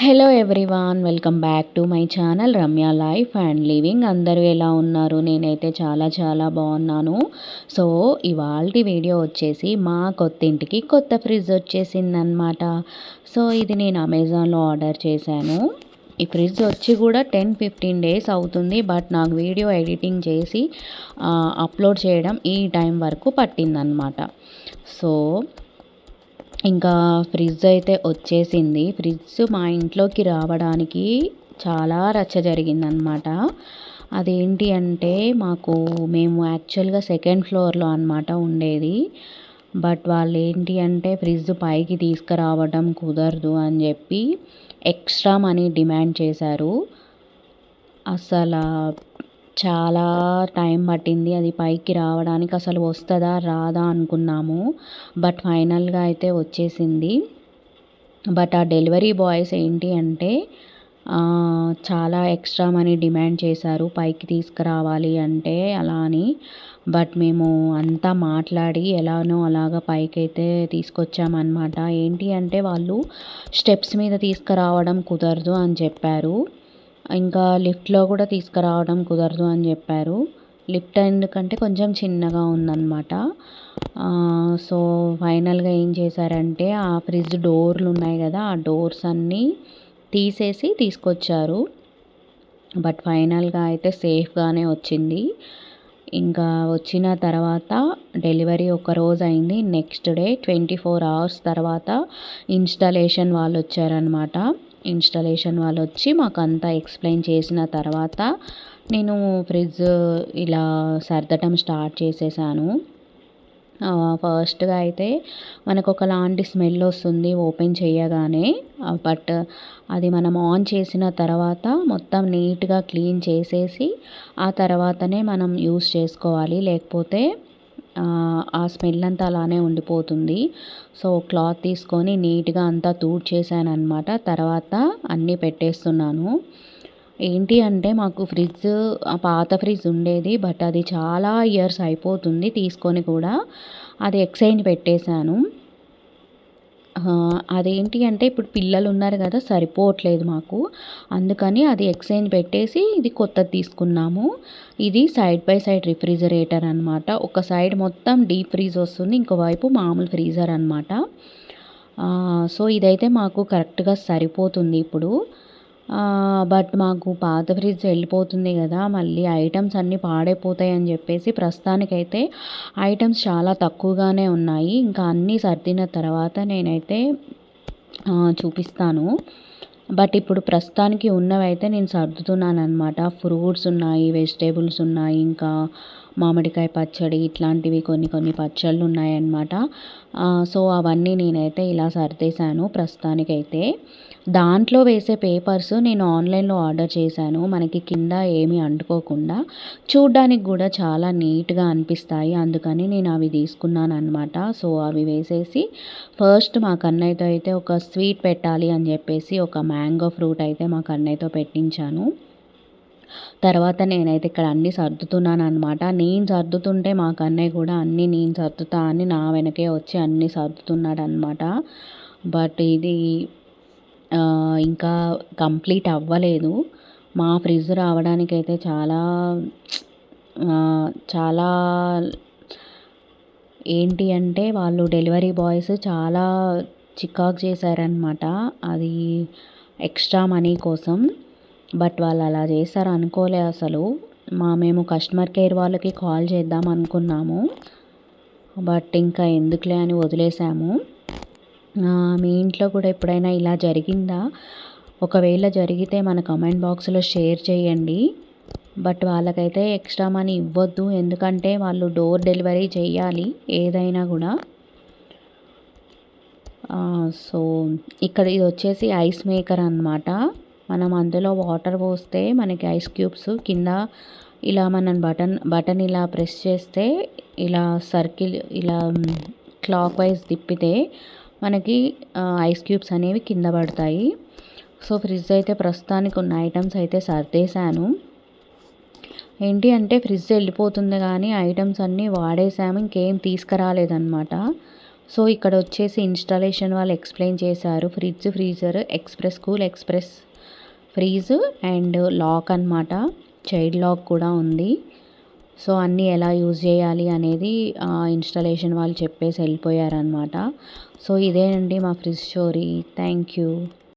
Hello everyone welcome back to my channel Ramya life and living అందరూ ఎలా ఉన్నారు? నేనైతే చాలా చాలా బాగున్నాను. సో ఇవాళ వీడియో వచ్చేసి మా కొత్త ఇంటికి కొత్త ఫ్రిడ్జ్ వచ్చేసిందనమాట సో ఇది నేను అమెజాన్లో ఆర్డర్ చేశాను. ఈ ఫ్రిడ్జ్ వచ్చి కూడా టెన్ ఫిఫ్టీన్ డేస్ అవుతుంది. బట్ నాకు వీడియో ఎడిటింగ్ చేసి అప్లోడ్ చేయడం ఈ టైం వరకు పట్టిందనమాట సో ఇంకా ఫ్రిడ్జ్ అయితే వచ్చేసింది. ఫ్రిడ్జ్ మా ఇంట్లోకి రావడానికి చాలా రచ్చ జరిగిందనమాట అదేంటి అంటే మాకు మేము యాక్చువల్గా సెకండ్ ఫ్లోర్లో అనమాట ఉండేది. బట్ వాళ్ళు ఏంటి అంటే ఫ్రిడ్జ్ పైకి తీసుకురావడం కుదరదు అని చెప్పి ఎక్స్ట్రా మనీ డిమాండ్ చేశారు. అసలు చాలా టైం పట్టింది అది పైకి రావడానికి అసలు వస్తుందా రాదా అనుకున్నాము. బట్ ఫైనల్గా అయితే వచ్చేసింది. బట్ ఆ డెలివరీ బాయ్స్ ఏంటి అంటే చాలా ఎక్స్ట్రా మనీ డిమాండ్ చేశారు పైకి తీసుకురావాలి అంటే అలా అని. బట్ మేము అంతా మాట్లాడి ఎలానో అలాగ పైకి అయితే తీసుకొచ్చామన్నమాట. ఏంటి అంటే వాళ్ళు స్టెప్స్ మీద తీసుకురావడం కుదరదు అని చెప్పారు. ఇంకా లిఫ్ట్లో కూడా తీసుకురావడం కుదరదు అని చెప్పారు. లిఫ్ట్ ఎందుకంటే కొంచెం చిన్నగా ఉందన్నమాట. సో ఫైనల్గా ఏం చేశారంటే ఆ ఫ్రిడ్జ్ డోర్లు ఉన్నాయి కదా ఆ డోర్స్ అన్నీ తీసేసి తీసుకొచ్చారు. బట్ ఫైనల్గా అయితే సేఫ్గానే వచ్చింది. ఇంకా వచ్చిన తర్వాత డెలివరీ ఒక రోజు అయింది. Next day twenty four hours తర్వాత ఇన్స్టాలేషన్ వాళ్ళు వచ్చారనమాట ఇన్స్టాలేషన్ వాళ్ళు వచ్చి మాకు అంతా ఎక్స్ప్లెయిన్ చేసిన తర్వాత నేను ఫ్రిడ్జ్ ఇలా సర్దటం స్టార్ట్ చేసేసాను. ఫస్ట్గా అయితే మనకు ఒకలాంటి స్మెల్ వస్తుంది ఓపెన్ చేయగానే. బట్ అది మనం ఆన్ చేసిన తర్వాత మొత్తం నీట్గా క్లీన్ చేసేసి ఆ తర్వాతనే మనం యూస్ చేసుకోవాలి. లేకపోతే ఆ స్మెల్ అంతా అలానే ఉండిపోతుంది. సో క్లాత్ తీసుకొని నీట్గా అంతా చేశాను అనమాట తర్వాత అన్నీ పెట్టేస్తున్నాను. ఏంటి అంటే మాకు ఫ్రిడ్జ్ పాత ఫ్రిడ్జ్ ఉండేది బట్ అది చాలా ఇయర్స్ అయిపోతుంది తీసుకొని కూడా. అది ఎక్స్చేంజ్ పెట్టేశాను. అదేంటి అంటే ఇప్పుడు పిల్లలు ఉన్నారు కదా సరిపోవట్లేదు మాకు. అందుకని అది ఎక్స్చేంజ్ పెట్టేసి ఇది కొత్తది తీసుకున్నాము. ఇది సైడ్ బై సైడ్ రిఫ్రిజరేటర్ అనమాట ఒక సైడ్ మొత్తం డీప్ ఫ్రీజ్ వస్తుంది ఇంకోవైపు మామూలు ఫ్రీజర్ అనమాట సో ఇదైతే మాకు కరెక్ట్గా సరిపోతుంది ఇప్పుడు. బట్ మాకు పాత ఫ్రిడ్జ్ వెళ్ళిపోతుంది కదా మళ్ళీ ఐటమ్స్ అన్నీ పాడైపోతాయి అని చెప్పేసి ప్రస్తుతానికైతే ఐటమ్స్ చాలా తక్కువగానే ఉన్నాయి. ఇంకా అన్నీ సర్దిన తర్వాత నేనైతే చూపిస్తాను. బట్ ఇప్పుడు ప్రస్తుతానికి ఉన్నవైతే నేను సర్దుతున్నాను అనమాట ఫ్రూట్స్ ఉన్నాయి వెజిటేబుల్స్ ఉన్నాయి ఇంకా మామిడికాయ పచ్చడి ఇట్లాంటివి కొన్ని కొన్ని పచ్చళ్ళు ఉన్నాయన్నమాట. సో అవన్నీ నేనైతే ఇలా సర్దేశాను ప్రస్తుతానికైతే. దాంట్లో వేసే పేపర్స్ నేను ఆన్లైన్లో ఆర్డర్ చేశాను. మనకి కింద ఏమీ అంటుకోకుండా చూడ్డానికి కూడా చాలా నీట్గా అనిపిస్తాయి. అందుకని నేను అవి తీసుకున్నాను అనమాట సో అవి వేసేసి ఫస్ట్ మా కన్నయ్యతో అయితే ఒక స్వీట్ పెట్టాలి అని చెప్పేసి ఒక మ్యాంగో ఫ్రూట్ అయితే మా కన్నయ్యతో పెట్టించాను. తర్వాత నేనైతే ఇక్కడ అన్నీ సర్దుతున్నాను అనమాట నేను సర్దుతుంటే మా కన్నయ్య కూడా అన్నీ నేను సర్దుతా అని నా వెనకే వచ్చి అన్నీ సర్దుతున్నాడు అనమాట బట్ ఇది ఇంకా కంప్లీట్ అవ్వలేదు. మా ఫ్రిడ్జ్ రావడానికైతే చాలా చాలా ఏంటి అంటే వాళ్ళు డెలివరీ బాయ్స్ చాలా చికాకు చేశారనమాట అది ఎక్స్ట్రా మనీ కోసం. బట్ వాళ్ళు అలా చేశారు అనుకోలే అసలు. మా మేము కస్టమర్ కేర్ వాళ్ళకి కాల్ చేద్దాం అనుకున్నాము. బట్ ఇంకా ఎందుకులే అని వదిలేసాము. మీ ఇంట్లో కూడా ఎప్పుడైనా ఇలా జరిగిందా? ఒకవేళ జరిగితే మన కమెంట్ బాక్స్లో షేర్ చేయండి. బట్ వాళ్ళకైతే ఎక్స్ట్రా మనీ ఇవ్వద్దు. ఎందుకంటే వాళ్ళు డోర్ డెలివరీ చేయాలి ఏదైనా కూడా. సో ఇక్కడ ఇది వచ్చేసి ఐస్ మేకర్ అనమాట మనం అందులో వాటర్ పోస్తే మనకి ఐస్ క్యూబ్స్ కింద ఇలా మనం బటన్ బటన్ ఇలా ప్రెస్ చేస్తే ఇలా సర్కిల్ ఇలా క్లాక్ వైజ్ తిప్పితే మనకి ఐస్ క్యూబ్స్ అనేవి కింద పడతాయి. సో ఫ్రిడ్జ్ అయితే ప్రస్తుతానికి ఉన్న ఐటమ్స్ అయితే సర్దేశాను. ఏంటి అంటే ఫ్రిడ్జ్ వెళ్ళిపోతుంది కానీ ఐటమ్స్ అన్నీ వాడేసాము ఇంకేం తీసుకురాలేదన్నమాట. సో ఇక్కడ వచ్చేసి ఇన్స్టాలేషన్ వాళ్ళు ఎక్స్ప్లెయిన్ చేశారు. Fridge freezer express cool express freeze and lock అనమాట చైల్డ్ లాక్ కూడా ఉంది. సో అన్నీ ఎలా యూజ్ చేయాలి అనేది ఇన్స్టాలేషన్ వాళ్ళు చెప్పేసి వెళ్ళిపోయారనమాట సో ఇదేనండి మా ఫ్రిడ్జ్ స్టోరీ. Thank you.